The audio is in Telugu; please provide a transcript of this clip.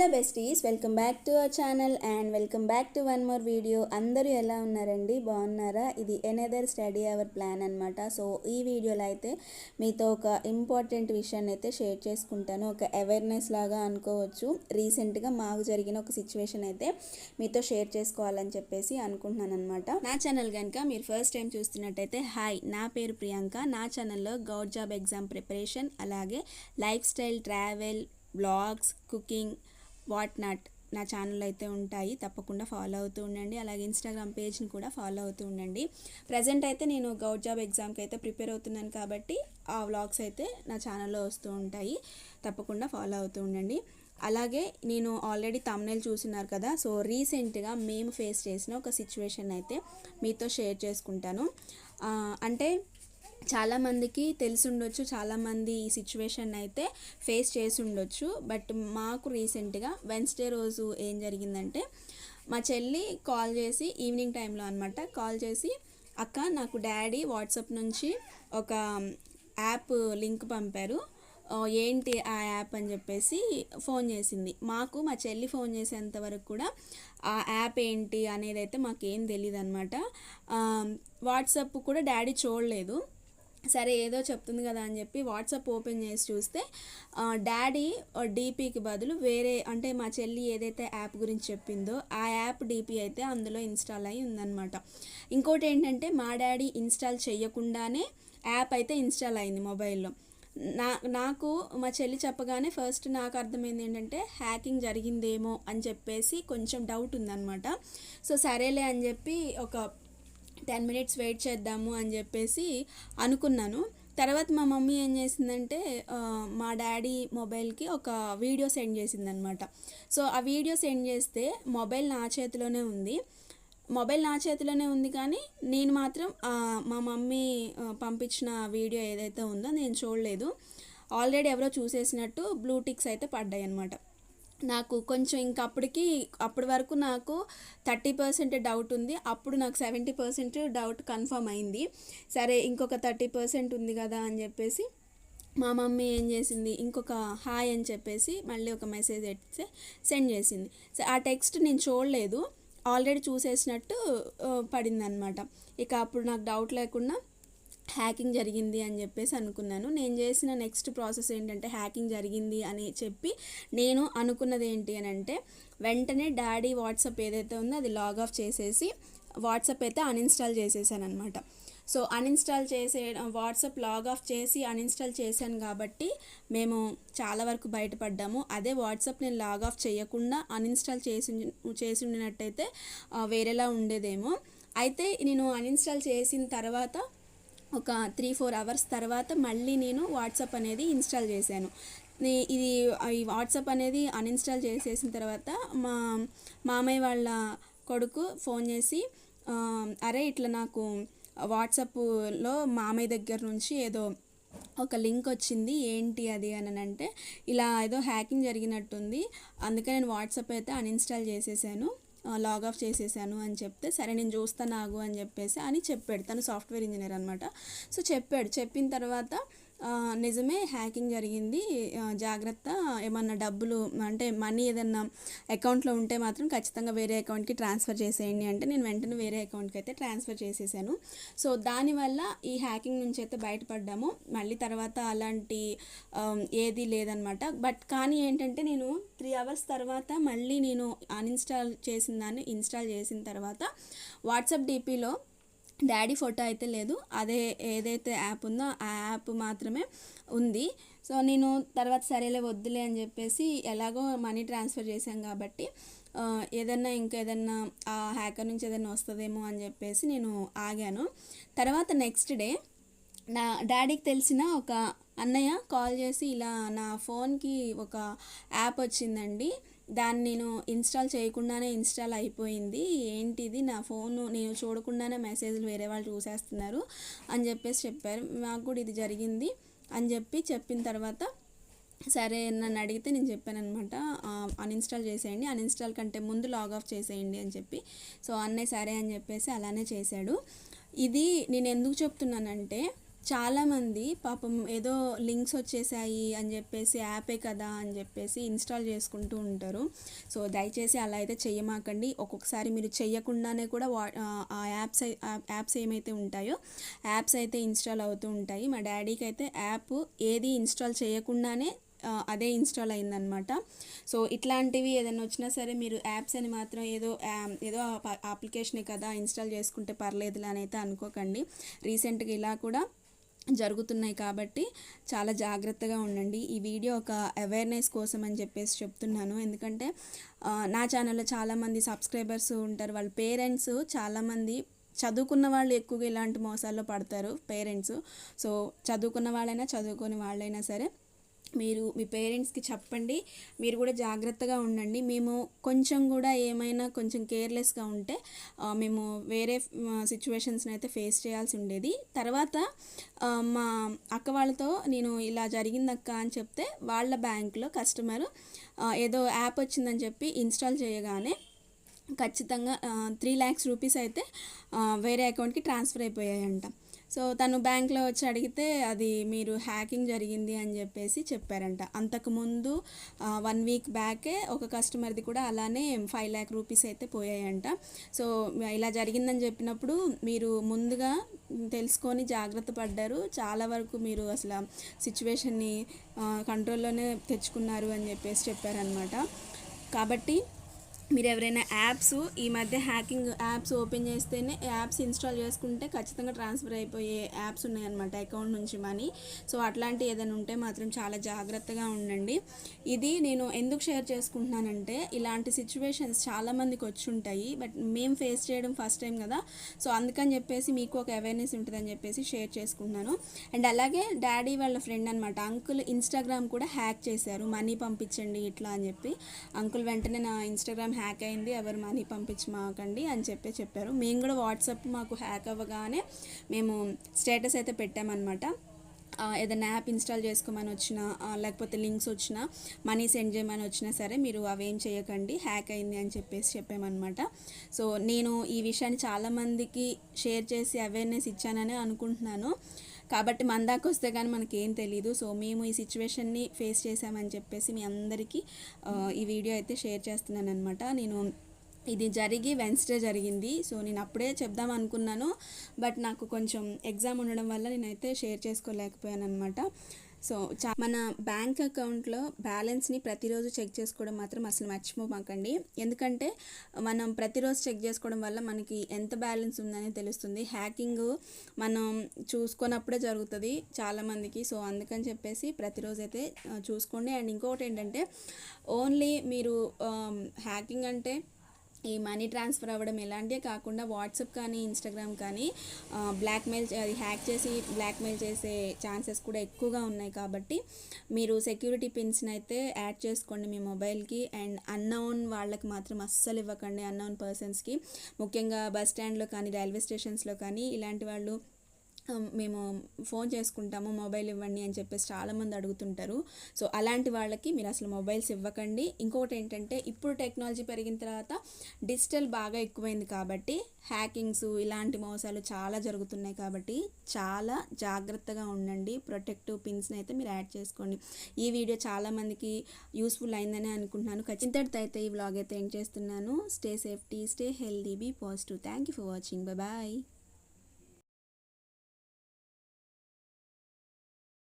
Hello besties welcome back to our channel and welcome back to one more video అందరూ ఎలా ఉన్నారండి? బాగున్నారా? ఇది ఎనదర్ స్టడీ అవర్ ప్లాన్ అనమాట సో ఈ వీడియోలో అయితే మీతో ఒక ఇంపార్టెంట్ విషయాన్ని అయితే షేర్ చేసుకుంటాను. ఒక అవేర్నెస్ లాగా అనుకోవచ్చు. రీసెంట్గా మాకు జరిగిన ఒక సిచ్యువేషన్ అయితే మీతో షేర్ చేసుకోవాలని చెప్పేసి అనుకుంటున్నాను అనమాట నా ఛానల్ కనుక మీరు ఫస్ట్ టైం చూస్తున్నట్టయితే హాయ్ నా పేరు ప్రియాంక. నా ఛానల్లో గౌడ్ జాబ్ ఎగ్జామ్ ప్రిపరేషన్ అలాగే life style travel blogs cooking what not నా ఛానల్ అయితే ఉంటాయి తప్పకుండా ఫాలో అవుతూ ఉండండి. అలాగే ఇన్స్టాగ్రామ్ పేజ్ని కూడా ఫాలో అవుతూ ఉండండి. ప్రజెంట్ అయితే నేను గౌట్ జాబ్ ఎగ్జామ్కి అయితే ప్రిపేర్ అవుతున్నాను కాబట్టి ఆ వ్లాగ్స్ అయితే నా ఛానల్లో వస్తూ ఉంటాయి. తప్పకుండా ఫాలో అవుతూ ఉండండి. అలాగే నేను ఆల్రెడీ తమ్నేల్ చూసినారు కదా సో రీసెంట్గా మేము ఫేస్ చేసిన ఒక సిచ్యువేషన్ అయితే మీతో షేర్ చేసుకుంటాను. అంటే చాలామందికి తెలిసి ఉండొచ్చు చాలామంది ఈ సిచ్యువేషన్ అయితే ఫేస్ చేసి ఉండొచ్చు బట్ మాకు రీసెంట్గా వెన్స్డే రోజు ఏం జరిగిందంటే మా చెల్లి కాల్ చేసి ఈవినింగ్ టైంలో అనమాట కాల్ చేసి అక్క నాకు డాడీ వాట్సాప్ నుంచి ఒక యాప్ లింక్ పంపారు. ఏంటి ఆ యాప్ అని చెప్పేసి ఫోన్ చేసింది. మాకు మా చెల్లి ఫోన్ చేసేంత వరకు కూడా ఆ యాప్ ఏంటి అనేది అయితే మాకేం తెలియదు అనమాట వాట్సాప్ కూడా డాడీ చూడలేదు. సరే ఏదో చెప్తుంది కదా అని చెప్పి వాట్సాప్ ఓపెన్ చేసి చూస్తే డాడీ డీపీకి బదులు వేరే అంటే మా చెల్లి ఏదైతే యాప్ గురించి చెప్పిందో ఆ యాప్ డీపీ అయితే అందులో ఇన్స్టాల్ అయి ఉందన్నమాట. ఇంకోటి ఏంటంటే మా డాడీ ఇన్స్టాల్ చేయకుండానే యాప్ అయితే ఇన్స్టాల్ అయింది మొబైల్లో. నా నాకు మా చెల్లి చెప్పగానే ఫస్ట్ నాకు అర్థమైంది ఏంటంటే హ్యాకింగ్ జరిగిందేమో అని చెప్పేసి కొంచెం డౌట్ ఉందన్నమాట. సో సరేలే అని చెప్పి ఒక టెన్ మినిట్స్ వెయిట్ చేద్దాము అని చెప్పేసి అనుకున్నాను. తర్వాత మా మమ్మీ ఏం చేసిందంటే మా డాడీ మొబైల్కి ఒక వీడియో సెండ్ చేసిందనమాట. సో ఆ వీడియో సెండ్ చేస్తే మొబైల్ నా చేతిలోనే ఉంది. మొబైల్ నా చేతిలోనే ఉంది కానీ నేను మాత్రం మా మమ్మీ పంపించిన వీడియో ఏదైతే ఉందో నేను చూడలేదు. ఆల్రెడీ ఎవరో చూసేసినట్టు బ్లూటిక్స్ అయితే పడ్డాయి అనమాట నాకు కొంచెం ఇంకా అప్పటికి అప్పటి వరకు నాకు థర్టీ పర్సెంట్ డౌట్ ఉంది. అప్పుడు నాకు సెవెంటీ పర్సెంట్ డౌట్ కన్ఫర్మ్ అయింది. సరే ఇంకొక థర్టీ పర్సెంట్ ఉంది కదా అని చెప్పేసి మా మమ్మీ ఏం చేసింది? ఇంకొక హాయ్ అని చెప్పేసి మళ్ళీ ఒక మెసేజ్ ఎట్టే సెండ్ చేసింది. సో ఆ టెక్స్ట్ నేను చూడలేదు. ఆల్రెడీ చూసేసినట్టు పడింది అనమాట ఇక అప్పుడు నాకు డౌట్ లేకుండా హ్యాకింగ్ జరిగింది అని చెప్పేసి అనుకున్నాను. నేను చేసిన నెక్స్ట్ ప్రాసెస్ ఏంటంటే హ్యాకింగ్ జరిగింది అని చెప్పి నేను అనుకున్నది ఏంటి అని అంటే వెంటనే డాడీ వాట్సాప్ ఏదైతే ఉందో అది లాగ్ ఆఫ్ చేసేసి వాట్సాప్ అయితే అన్ఇన్స్టాల్ చేసేసాను అనమాట సో అన్ఇన్స్టాల్ చేసే వాట్సాప్ లాగ్ ఆఫ్ చేసి అన్ఇన్స్టాల్ చేశాను కాబట్టి మేము చాలా వరకు బయటపడ్డాము. అదే వాట్సాప్ నేను లాగ్ ఆఫ్ చేయకుండా అన్ఇన్స్టాల్ చేసి చేసి ఉండినట్టయితే వేరేలా ఉండేదేమో. అయితే నేను అన్ఇన్స్టాల్ చేసిన తర్వాత ఒక త్రీ ఫోర్ అవర్స్ తర్వాత మళ్ళీ నేను వాట్సాప్ అనేది ఇన్స్టాల్ చేశాను. ఇది ఈ వాట్సాప్ అనేది అన్ఇన్స్టాల్ చేసేసిన తర్వాత మా మామయ్య వాళ్ళ కొడుకు ఫోన్ చేసి అరే ఇట్లా నాకు వాట్సాప్లో మామయ్య దగ్గర నుంచి ఏదో ఒక లింక్ వచ్చింది ఏంటి అది అని అంటే ఇలా ఏదో హ్యాకింగ్ జరిగినట్టుంది అందుకే నేను వాట్సాప్ అయితే అన్ఇన్స్టాల్ చేసేసాను. లాగ్ ఆఫ్ చేసేసాను అని చెప్తే సరే నేను చూస్తాను ఆగు అని చెప్పేసి అని చెప్పాడు. తను సాఫ్ట్వేర్ ఇంజనీర్ అనమాట సో చెప్పాడు. చెప్పిన తర్వాత నిజమే హ్యాకింగ్ జరిగింది. జాగ్రత్త ఏమన్నా డబ్బులు అంటే మనీ ఏదన్నా అకౌంట్లో ఉంటే మాత్రం ఖచ్చితంగా వేరే అకౌంట్కి ట్రాన్స్ఫర్ చేసేయండి అంటే నేను వెంటనే వేరే అకౌంట్కి అయితే ట్రాన్స్ఫర్ చేసేసాను. సో దానివల్ల ఈ హ్యాకింగ్ నుంచి అయితే బయటపడ్డాము. మళ్ళీ తర్వాత అలాంటి ఏది లేదనమాట బట్ కానీ ఏంటంటే నేను త్రీ అవర్స్ తర్వాత మళ్ళీ నేను అన్ఇన్స్టాల్ చేసిన దాన్ని ఇన్స్టాల్ చేసిన తర్వాత వాట్సాప్ డీపీలో డాడీ ఫోటో అయితే లేదు. అదే ఏదైతే యాప్ ఉందో ఆ యాప్ మాత్రమే ఉంది. సో నేను తర్వాత సరేలే వద్దులే అని చెప్పేసి ఎలాగో మనీ ట్రాన్స్ఫర్ చేశాం కాబట్టి ఆ, ఏదన్నా ఇంకేదన్నా ఆ హ్యాకర్ నుంచి ఏదన్నా వస్తుందేమో అని చెప్పేసి నేను ఆగాను. తర్వాత నెక్స్ట్ డే నా డాడీకి తెలిసిన ఒక అన్నయ్య కాల్ చేసి ఇలా నా ఫోన్కి ఒక యాప్ వచ్చిందండి. దాన్ని నేను ఇన్స్టాల్ చేయకుండానే ఇన్స్టాల్ అయిపోయింది. ఏంటిది? నా ఫోన్ నేను చూడకుండానే మెసేజ్లు వేరే వాళ్ళు చూసేస్తున్నారు అని చెప్పేసి చెప్పారు. నాకు కూడా ఇది జరిగింది అని చెప్పి చెప్పిన తర్వాత సరే నన్ను అడిగితే నేను చెప్పాను అనమాట అన్ఇన్స్టాల్ చేసేయండి. అన్ఇన్స్టాల్ కంటే ముందు లాగ్ ఆఫ్ చేసేయండి అని చెప్పి. సో అన్నయ్య సరే అని చెప్పేసి అలానే చేశాడు. ఇది నేను ఎందుకు చెప్తున్నానంటే చాలామంది పాపం ఏదో లింక్స్ వచ్చేసాయి అని చెప్పేసి యాపే కదా అని చెప్పేసి ఇన్స్టాల్ చేసుకుంటూ ఉంటారు. సో దయచేసి అలా అయితే చెయ్యమాకండి. ఒక్కొక్కసారి మీరు చెయ్యకుండానే కూడా వా ఆ యాప్స్ యాప్స్ ఏమైతే ఉంటాయో యాప్స్ అయితే ఇన్స్టాల్ అవుతూ ఉంటాయి. మా డాడీకి అయితే యాప్ ఏది ఇన్స్టాల్ చేయకుండానే అదే ఇన్స్టాల్ అయిందనమాట సో ఇట్లాంటివి ఏదైనా వచ్చినా సరే మీరు యాప్స్ అని మాత్రం ఏదో ఏదో అప్లికేషనే కదా ఇన్స్టాల్ చేసుకుంటే పర్లేదులే అని అయితే అనుకోకండి. రీసెంట్గా ఇలా కూడా జరుగుతున్నాయి కాబట్టి చాలా జాగ్రత్తగా ఉండండి. ఈ వీడియో ఒక అవేర్నెస్ కోసం అని చెప్పేసి చెప్తున్నాను. ఎందుకంటే నా ఛానల్లో చాలామంది సబ్స్క్రైబర్స్ ఉంటారు. వాళ్ళ పేరెంట్స్ చాలామంది చదువుకున్న వాళ్ళు ఎక్కువగా ఇలాంటి మోసాల్లో పడతారు పేరెంట్స్ సో చదువుకున్న వాళ్ళైనా చదువుకొని వాళ్ళైనా సరే మీరు మీ పేరెంట్స్కి చెప్పండి. మీరు కూడా జాగ్రత్తగా ఉండండి. మేము కొంచెం కూడా ఏమైనా కొంచెం కేర్లెస్గా ఉంటే మేము వేరే సిచ్యువేషన్స్ని అయితే ఫేస్ చేయాల్సి ఉండేది. తర్వాత మా అక్క వాళ్ళతో నేను ఇలా జరిగింది అక్క అని చెప్తే వాళ్ళ బ్యాంకులో కస్టమర్ ఏదో యాప్ వచ్చిందని చెప్పి ఇన్స్టాల్ చేయగానే ఖచ్చితంగా త్రీ ల్యాక్స్ రూపీస్ అయితే వేరే అకౌంట్కి ట్రాన్స్ఫర్ అయిపోయాయంట. సో తను బ్యాంక్లో వచ్చి అడిగితే అది మీరు హ్యాకింగ్ జరిగింది అని చెప్పేసి చెప్పారంట. అంతకుముందు వన్ వీక్ బ్యాకే ఒక కస్టమర్ది కూడా అలానే ఫైవ్ ల్యాక్ రూపీస్ అయితే పోయాయంట. సో ఇలా జరిగిందని చెప్పినప్పుడు మీరు ముందుగా తెలుసుకొని జాగ్రత్త పడ్డారు. చాలా వరకు మీరు అసలు సిచ్యువేషన్ని కంట్రోల్లోనే తెచ్చుకున్నారు అని చెప్పేసి చెప్పారనమాట కాబట్టి మీరు ఎవరైనా యాప్స్ ఈ మధ్య హ్యాకింగ్ యాప్స్ ఓపెన్ చేస్తేనే యాప్స్ ఇన్స్టాల్ చేసుకుంటే ఖచ్చితంగా ట్రాన్స్ఫర్ అయిపోయే యాప్స్ ఉన్నాయన్నమాట అకౌంట్ నుంచి మనీ. సో అట్లాంటి ఏదైనా ఉంటే మాత్రం చాలా జాగ్రత్తగా ఉండండి. ఇది నేను ఎందుకు షేర్ చేసుకుంటున్నానంటే ఇలాంటి సిచ్యువేషన్స్ చాలామందికి వచ్చి ఉంటాయి. బట్ మేము ఫేస్ చేయడం ఫస్ట్ టైం కదా. సో అందుకని చెప్పేసి మీకు ఒక అవేర్నెస్ ఉంటుందని చెప్పేసి షేర్ చేసుకుంటున్నాను. అండ్ అలాగే డాడీ వాళ్ళ ఫ్రెండ్ అనమాట అంకుల్ ఇన్స్టాగ్రామ్ కూడా హ్యాక్ చేశారు. మనీ పంపించండి ఇట్లా అని చెప్పి. అంకుల్ వెంటనే నా ఇన్స్టాగ్రామ్ హ్యాక్ అయింది ఎవరు మనీ పంపించమాకండి అని చెప్పి చెప్పారు. మేము కూడా వాట్సాప్ మాకు హ్యాక్ అవ్వగానే మేము స్టేటస్ అయితే పెట్టామన్నమాట. ఏదైనా యాప్ ఇన్స్టాల్ చేసుకోమని వచ్చినా లేకపోతే లింక్స్ వచ్చినా మనీ సెండ్ చేయమని వచ్చినా సరే మీరు అవేం చేయకండి హ్యాక్ అయింది అని చెప్పేసి చెప్పామన్నమాట. సో నేను ఈ విషయాన్ని చాలామందికి షేర్ చేసి అవేర్నెస్ ఇచ్చానని అనుకుంటున్నాను. కాబట్టి మన దాకా వస్తే కానీ మనకి ఏం తెలియదు సో మేము ఈ సిచ్యువేషన్ని ఫేస్ చేసామని చెప్పేసి మీ అందరికీ ఈ వీడియో అయితే షేర్ చేస్తున్నాను అనమాట నేను ఇది జరిగి వెన్స్డే జరిగింది. సో నేను అప్పుడే చెప్దాం అనుకున్నాను. బట్ నాకు కొంచెం ఎగ్జామ్ ఉండడం వల్ల నేనైతే షేర్ చేసుకోలేకపోయాను అనమాట సో మన బ్యాంక్ అకౌంట్లో బ్యాలెన్స్ని ప్రతిరోజు చెక్ చేసుకోవడం మాత్రం అసలు మర్చిపోమాకండి. ఎందుకంటే మనం ప్రతిరోజు చెక్ చేసుకోవడం వల్ల మనకి ఎంత బ్యాలెన్స్ ఉందని తెలుస్తుంది. హ్యాకింగ్ మనం చూసుకున్నప్పుడే జరుగుతుంది చాలామందికి. సో అందుకని చెప్పేసి ప్రతిరోజు అయితే చూసుకోండి. అండ్ ఇంకొకటి ఏంటంటే ఓన్లీ మీరు హ్యాకింగ్ అంటే ఈ మనీ ట్రాన్స్ఫర్ అవ్వడం ఇలాంటివే కాకుండా వాట్సాప్ కానీ ఇన్స్టాగ్రామ్ కానీ బ్లాక్మెయిల్ అది హ్యాక్ చేసి బ్లాక్మెయిల్ చేసే ఛాన్సెస్ కూడా ఎక్కువగా ఉన్నాయి కాబట్టి మీరు సెక్యూరిటీ పిన్స్ని అయితే యాడ్ చేసుకోండి మీ మొబైల్కి. అండ్ అన్నౌన్ వాళ్ళకి మాత్రం అస్సలు ఇవ్వకండి. అన్నౌన్ పర్సన్స్కి. ముఖ్యంగా బస్ స్టాండ్లో కానీ రైల్వే స్టేషన్స్లో కానీ ఇలాంటి వాళ్ళు మేము ఫోన్ చేసుకుంటాము మొబైల్ ఇవ్వండి అని చెప్పేసి చాలామంది అడుగుతుంటారు. సో అలాంటి వాళ్ళకి మీరు అసలు మొబైల్స్ ఇవ్వకండి. ఇంకొకటి ఏంటంటే ఇప్పుడు టెక్నాలజీ పెరిగిన తర్వాత డిజిటల్ బాగా ఎక్కువైంది కాబట్టి హ్యాకింగ్స్ ఇలాంటి మోసాలు చాలా జరుగుతున్నాయి కాబట్టి చాలా జాగ్రత్తగా ఉండండి. ప్రొటెక్టివ్ పిన్స్ని అయితే మీరు యాడ్ చేసుకోండి. ఈ వీడియో చాలామందికి యూస్ఫుల్ అయిందని అనుకుంటున్నాను. ఖచ్చితంగా అయితే ఈ వ్లాగ్ అయితే ఎండ్ చేస్తున్నాను. Stay safety stay healthy be positive thank you for watching bye